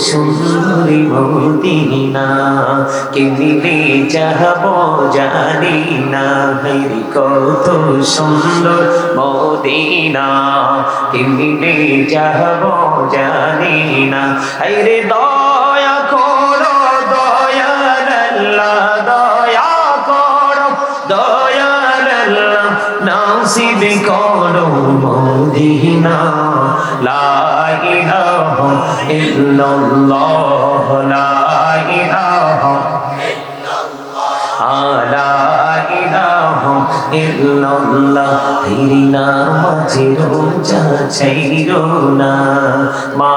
সুন্দরী মদিনা কেমিলে যাহব জানি না তেরি কত সুন্দর মদিনা কেমিলে যাহব জানি না আরে দয়া দয়া করো দয়াল নাসিব করো মদিনা। লা ইলাহা ইল্লাল্লাহ লা ইলাহা লা ইলাহা ইল্লাল্লাহ। তেরি নামাজে রোজা ছাইরো না। মা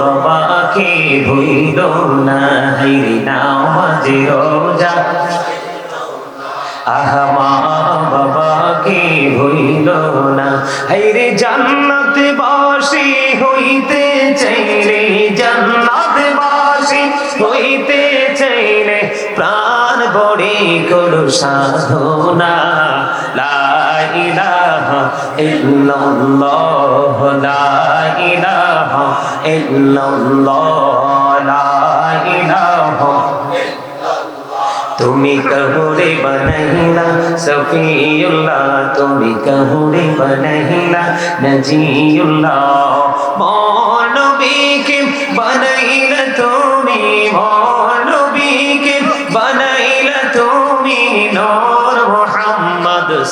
বাবাকে ভুইলো না তেরি নামাজে রোজা। আহা, মা বাবাকে হইল না। হাইরে জান্নাত বাসি হইতে চাইলে জান্নাত বাসি হইতে চাইলে প্রাণ বড়ে করো সাধনা। লা তুমি কহুরে বনহিলা সফিউল্লাহ। তুমি কহুরে বনহিলা নজিউল্লাহ। মৌলবীকে বনাইলা তুমি মৌলবীকে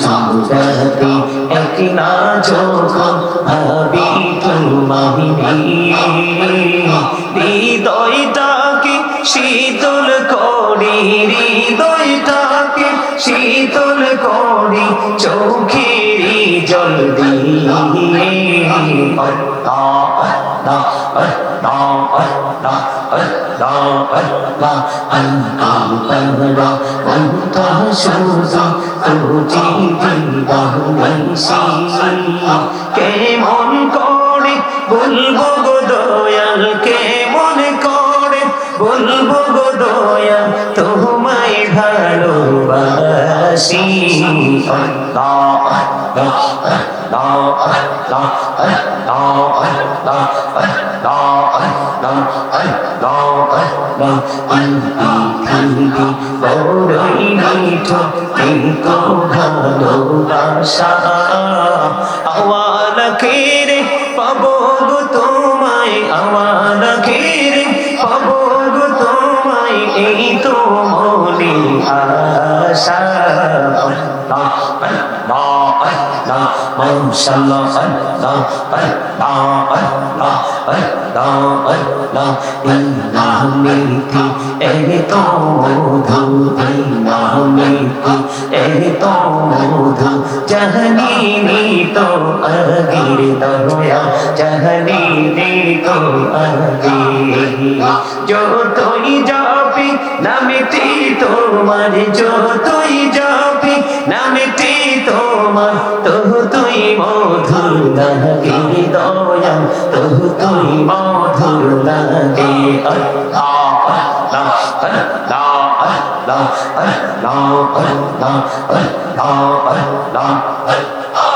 জিন্দাতে একলা শীতল করি হৃদয়টাকে শীতল করি চোখেরি জল দিয়ে। কেমন করে বলব গো দয়াল কে বলব গো দয়া তোমায় ভালোবাসি। ভালোবাসা আওয়ালা খেরে পাবো গো তোমায় আওয়ালা খেরে তো মনে আশা আল্লাহ আল্লাহ আল্লাহ মাশাআল্লাহ আল্লাহ আল্লাহ আল্লাহ আল্লাহ আল্লাহ এই নামেতে এই তো মধু এই নামেতে এই তো মধু জাহানি নি তো আগির দয়া জাহানি নি তো আগে যতই যাবি নামেটি তোমার যতই যাবি নামেটি তোমার তহু তুই মধুর লাগে দয়া তহু তুই মধুর লাগে আল্লাহ আল্লাহ আল্লাহ আল্লাহ আল্লাহ আল্লাহ আল্লাহ আল্লাহ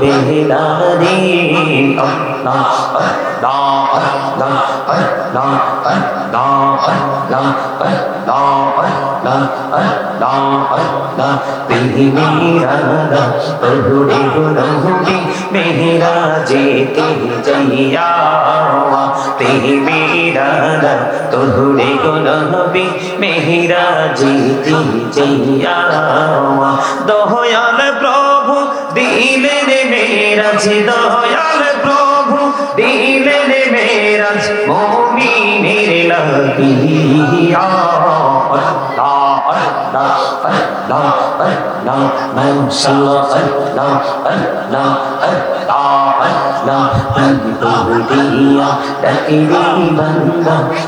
বেলারি আল্লাহ আল্লাহ আল্লাহ আল্লাহ আল্লাহ আল্লাহ আল্লাহ আল্লাহ আল্লাহ আল্লাহ মেহরা তহুরে গুনহুরি মেহরা যেতে যাইয়া তেহি মেরা তহুরে গুনহবি মেহরা যেতে যাইয়া দয়াল প্রভু দিলেন মেরাজ দয়াল প্রভু। প্রভু দিলেন মেরাজ মমিনের লাগিয়া আল্লাহ আল্লাহ আল্লাহ আল্লাহ মান সাল্লা আল্লাহ আল্লাহ আল্লাহ আল্লাহ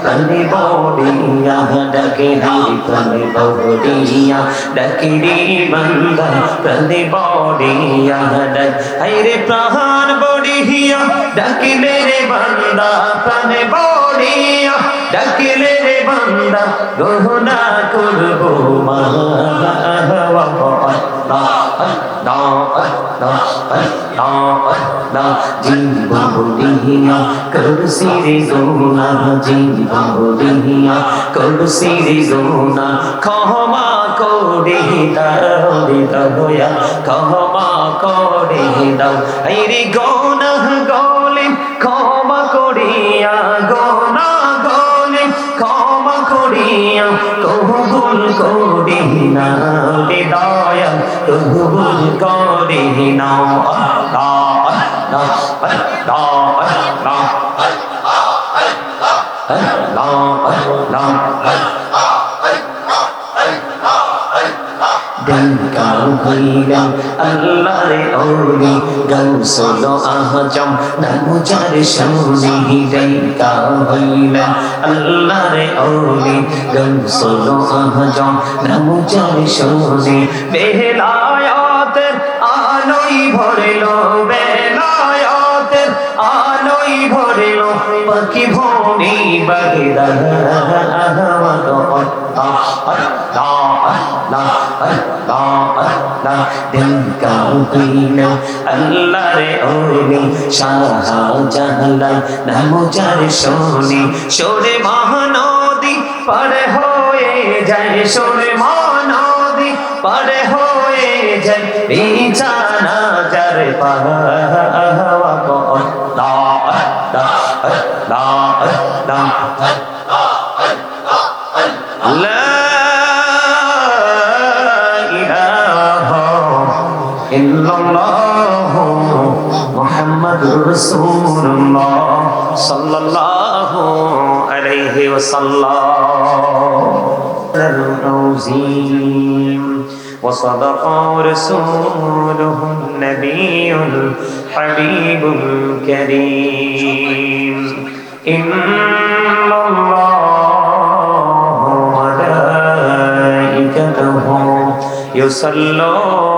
বন্দি বৌদিয়া ডাকে রে বান্দা বন্দি বৌদিয়া ডাকে রে বন্দি বৌদিয়া ডাকে বড়িয়া ডাকিলে রে বান্দা, প্রাণে বড়িয়া ডাকিলে রে বান্দা, গহনা করব মা। জীবন বলিয়া করসি রে গোনা জীবন বলিয়া করসি রে গোনা ক্ষমা করে দাও রে দয়া ক্ষমা করে দাও এই রে গোনা গলে ক্ষমা করিয়া গোনা গলে ক্ষমা করিয়া কবুল করি না রে দয়া কবুল করি না আল্লাহ আল্লাহ আল্লাহ আল্লাহ আল্লাহ আল্লাহ ডঙ্কা হইলাম, আল্লাহর ওলি গৌসল আহজম, নামুজার শুনি ডঙ্কা হইলাম আল্লাহর ওলি গৌসল আহজম, নামুজার শুনি বেলায়াতের আলোই ভরল, বেলায়াতের আলোই ভরল, পাখি ভনি দিন বিনা আল্লাহ রে ওরে শাহাও জাহালাল নাম যার শোনে সোরে মহানদী পারে হয়ে যায় সোরে মহানদী পারে হয়ে যায় বিছানা যার إلا الله محمد رسول الله صلى الله عليه وسلم. وصدق رسوله النبي الحبيب الكريم. إن الله ملائكته يصلون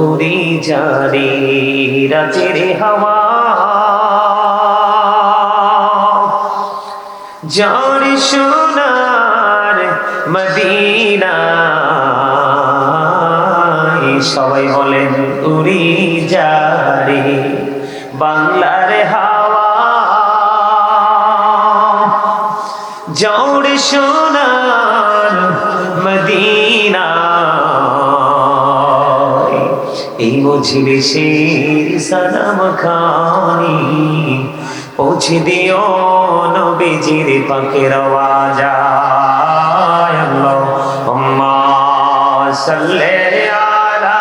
উড়ি জারি রাতের হাওয়া। জান সোনার মদিনা। সবাই বলেন, উড়ি জারি বাংলার হাওয়া। জৌড় সোনার মজলিসের সালাম খানি পৌঁছে দিও নবীজির আলা।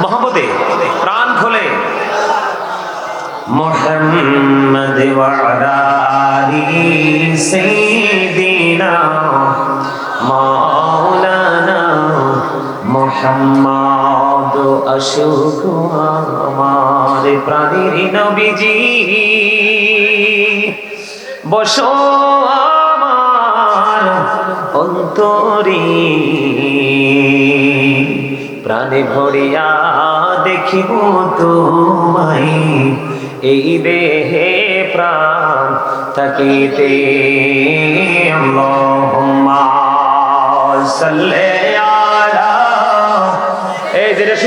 মোহাম্মদে প্রাণ খোলে। মোহাম্মদ ওয়ালা আলি মাওলানা মোহাম্মদ অশোক আমার প্রাণের নবীজি। বসো আমার অন্তরী। প্রাণে ভরিয়া দেখিব তোমায়। এই দেহে প্রাণ থাকিতে। সাল্লি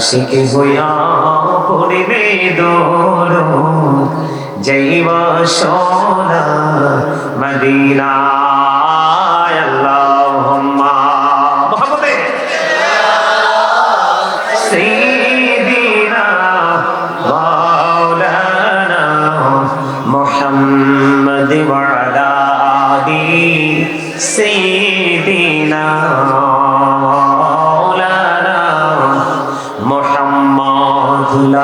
আশিকি হইয়া পড়িবে দোড়ো যাইবা সোনা মদিনা।